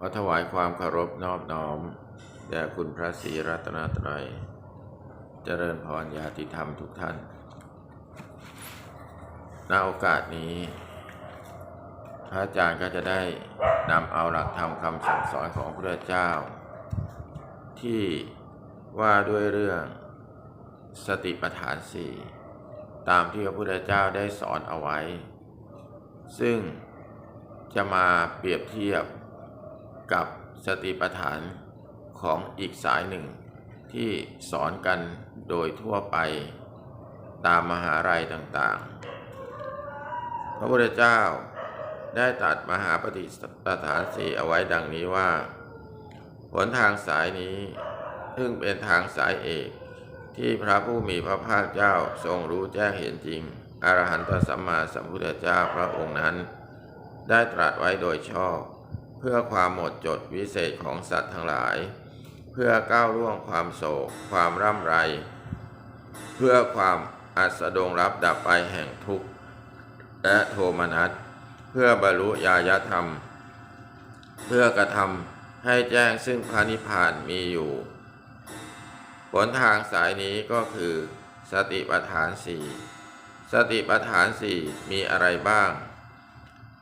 ขอถวายความเคารพนอบน้อมแด่คุณพระศรีรัตนตรัย เจริญพรญาติธรรมทุกท่าน ณ โอกาสนี้ พระอาจารย์ก็จะได้นำเอาหลักธรรมคำสั่งสอนของพระพุทธเจ้า ที่ว่าด้วยเรื่องสติปัฏฐานสี่ตามที่พระพุทธเจ้าได้สอนเอาไว้ ซึ่งจะมาเปรียบเทียบ กับสติปัฏฐานของอีกสายหนึ่ง ที่สอนกันโดยทั่วไปตามมหาลัยต่างๆ พระพุทธเจ้าได้ตรัดมหาปฏิปฐานสี่เอาไว้ดังนี้ว่าหนทางสายนี้ ซึ่งเป็นทางสายเอกที่พระผู้มีพระภาคเจ้าทรงรู้แจ้งเห็นจริง อรหันตสัมมาสัมพุทธเจ้าพระองค์นั้น ได้ตรัสไว้โดยชอบ เพื่อความหมดจดวิเศษของสัตว์ทั้งหลาย เพื่อก้าวล่วงความโศก ความร่ำไร เพื่อความอัสดงรับดับไปแห่งทุกข์และโทมนัส เพื่อบรรลุญาญธรรม เพื่อกระทำให้แจ้งซึ่งพระนิพพานมีอยู่ผลทางสายนี้ก็คือ สติปัฏฐานสี่สติปัฏฐานสี่มีอะไรบ้าง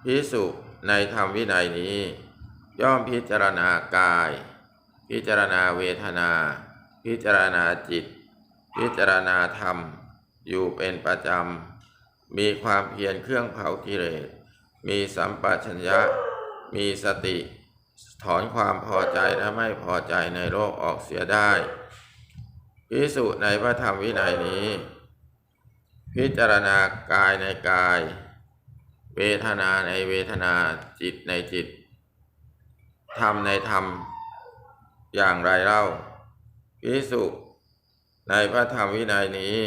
พิสุในธรรมวินัยนี้ ย่อมพิจารณากาย พิจารณาเวทนา พิจารณาจิต พิจารณาธรรม อยู่เป็นประจำ มีความเพียรเครื่องเผากิเลส มีสัมปชัญญะ มีสติ ถอนความพอใจและไม่พอใจในโลกออกเสียได้พิสุในพระธรรมวินัยนี้ พิจารณากายในกาย เวทนาในเวทนาจิตในจิต ธรรมในธรรม อย่างไรเล่าพิสุในพระธรรมวินัยนี้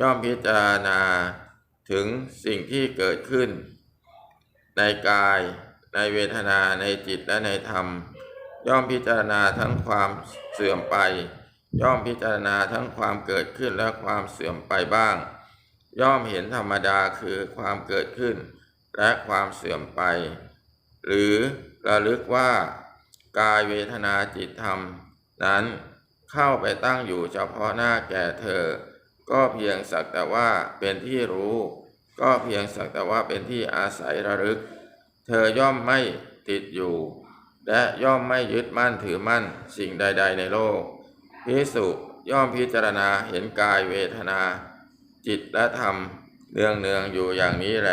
ย่อมพิจารณาถึงสิ่งที่เกิดขึ้น ในกายในเวทนาในจิตและในธรรม ย่อมพิจารณาทั้งความเสื่อมไป ย่อมพิจารณาทั้งความเกิดขึ้นและความเสื่อมไปบ้าง ย่อมเห็นธรรมดาคือความเกิดขึ้น และความเสื่อมไป หรือ ระลึกว่ากายเวทนาจิตธรรม นั้นเข้าไปตั้งอยู่เฉพาะหน้าแก่เธอ ก็เพียงสักแต่ว่าเป็นที่รู้ ก็เพียงสักแต่ว่าเป็นที่อาศัยระลึก เธอย่อมไม่ติดอยู่ และย่อมไม่ยึดมั่นถือมั่นสิ่งใด ๆ ในโลกพิสุย่อมพิจารณาเห็นกายเวทนา จิตและธรรมเนืองเนืองๆอยู่อย่างนี้แล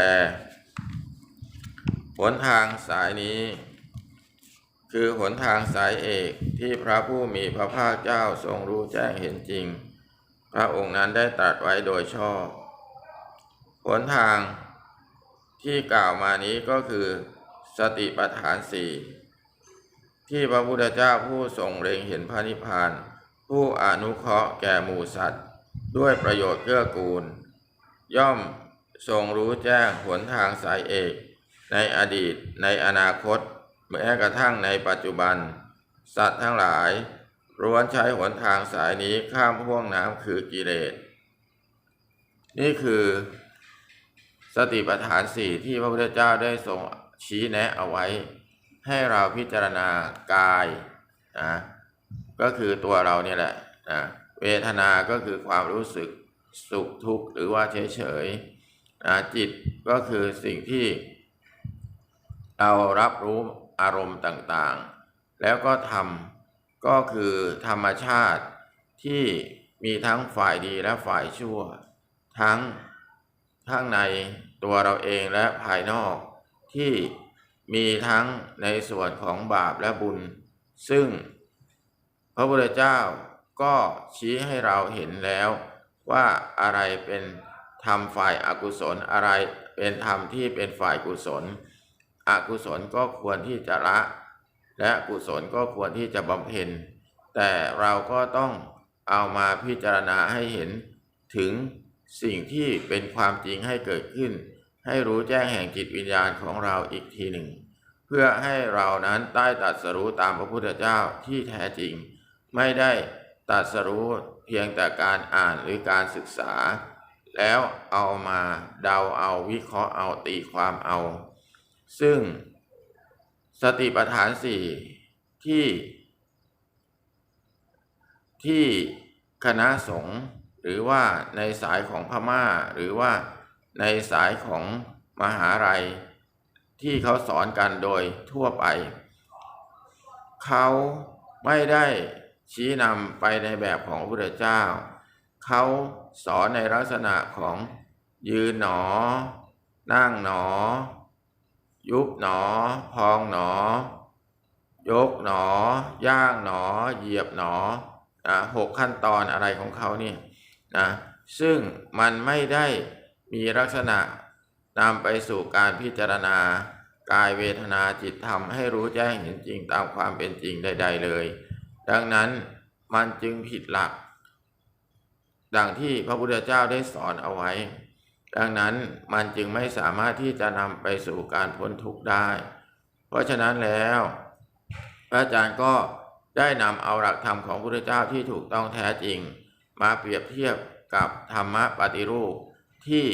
หนทางสายนี้ คือหนทางสายเอกที่พระผู้มีพระภาคเจ้าทรงรู้แจ้งเห็นจริง พระองค์นั้นได้ตรัสไว้โดยชอบหนทางที่กล่าวมานี้ก็คือสติปัฏฐานสี่ที่พระพุทธเจ้าผู้ทรงเล็งเห็นพระนิพพาน ผู้อนุเคราะห์แก่หมู่สัตว์ ด้วยประโยชน์เกื้อกูล ย่อมทรงรู้แจ้งหนทางสายเอก ในอดีตในอนาคต แม้กระทั่งในปัจจุบัน สัตว์ทั้งหลายล้วนใช้หนทางสายนี้ข้ามห่วงน้ำคือกิเลส นี่คือสติปัฏฐานสี่ที่พระพุทธเจ้าได้ทรงชี้แนะเอาไว้ ให้เราพิจารณากายนะก็คือตัวเราเนี่ยแหละนะเวทนาก็คือความรู้สึกสุขทุกข์หรือว่าเฉยๆนะจิตก็คือสิ่งที่เรารับรู้ อารมณ์ต่างๆ แล้วก็ธรรมก็คือธรรมชาติที่มีทั้งฝ่ายดีและฝ่ายชั่ว ทั้งข้างในตัวเราเองและภายนอกที่มีทั้งในส่วนของบาปและบุญ ซึ่งพระพุทธเจ้าก็ชี้ให้เราเห็นแล้วว่าอะไรเป็นธรรมฝ่ายอากุศลอะไรเป็นธรรมที่เป็นฝ่ายกุศล อกุศลก็ควรที่จะละ และกุศลก็ควรที่จะบำเพ็ญ แต่เราก็ต้องเอามาพิจารณาให้เห็นถึงสิ่งที่เป็นความจริงให้เกิดขึ้น ให้รู้แจ้งแห่งจิตวิญญาณของเราอีกทีหนึ่ง เพื่อให้เรานั้นได้ตัดสรู้ตามพระพุทธเจ้าที่แท้จริง ไม่ได้ตัดสรู้เพียงแต่การอ่านหรือการศึกษา แล้วเอามาเดาเอาวิเคราะห์เอาตีความเอา ซึ่งสติปัฏฐานสี่ที่ ที่คณะสงฆ์หรือว่าในสายของพม่า หรือว่าในสายของมหาลัย ที่เขาสอนกันโดยทั่วไป เขาไม่ได้ชี้นำไปในแบบของพระพุทธเจ้า เขาสอนในลักษณะของยืนหนอ นั่งหนอ ยุบหนอ พองหนอ ยกหนอย่างหนอ เหยียบหนอนะหกขั้นตอนอะไรของเขาเนี่ยนะซึ่งมันไม่ได้มีลักษณะนำไปสู่การพิจารณากายเวทนาจิตธรรมให้รู้แจ้งเห็นจริงตามความเป็นจริงใด ๆ เลย ดังนั้นมันจึงผิดหลัก ดังที่พระพุทธเจ้าได้สอนเอาไว้ ดังนั้นมันจึงไม่สามารถที่จะนำไปสู่การพ้นทุกข์ได้ เพราะฉะนั้นแล้ว พระอาจารย์ก็ได้นำเอาหลักธรรมของพระพุทธเจ้าที่ถูกต้องแท้จริง มาเปรียบเทียบกับธรรมะปฏิรูปที่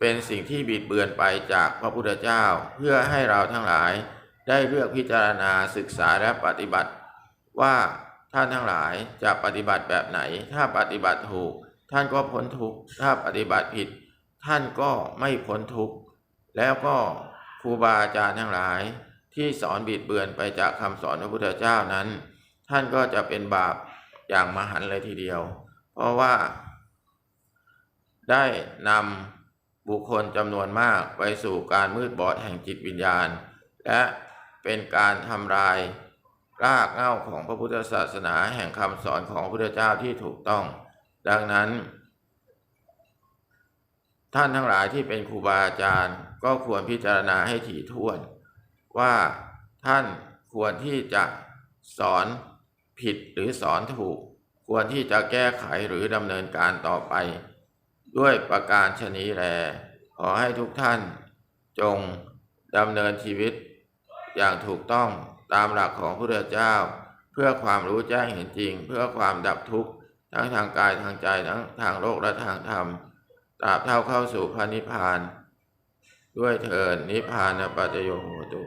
เป็นสิ่งที่บิดเบือนไปจากพระพุทธเจ้า เพื่อให้เราทั้งหลายได้เลือกพิจารณาศึกษาและปฏิบัติ ว่าท่านทั้งหลายจะปฏิบัติแบบไหน ถ้าปฏิบัติถูก ท่านก็พ้นทุกข์ถ้าปฏิบัติผิด ท่านก็ไม่พ้นทุกข์แล้วก็ครูบาอาจารย์ทั้งหลาย ที่สอนบิดเบือนไปจากคำสอนพระพุทธเจ้านั้น ท่านก็จะเป็นบาปอย่างมหันต์เลยทีเดียว เพราะว่า ได้นำบุคคลจำนวนมากไปสู่การมืดบอดแห่งจิตวิญญาณ และเป็นการทำลายรากเหง้าของพระพุทธศาสนาแห่งคำสอนของพระพุทธเจ้าที่ถูกต้อง ดังนั้น ท่านทั้งหลายที่เป็นครูบาอาจารย์ ก็ควรพิจารณาให้ถี่ถ้วน ว่าท่านควรที่จะสอนผิดหรือสอนถูก ควรที่จะแก้ไขหรือดำเนินการต่อไป ด้วยประการชนีแล ขอให้ทุกท่าน จงดำเนินชีวิต อย่างถูกต้องตามหลักของพระเจ้า เพื่อความรู้แจ้งเห็นจริง เพื่อความดับทุกข์ ทั้งทางกายทางใจทั้งทางโลกและทางธรรมตราบเท่าเข้าสู่พระนิพพาน ด้วยเถิดนิพพานปัจจโยโหตุ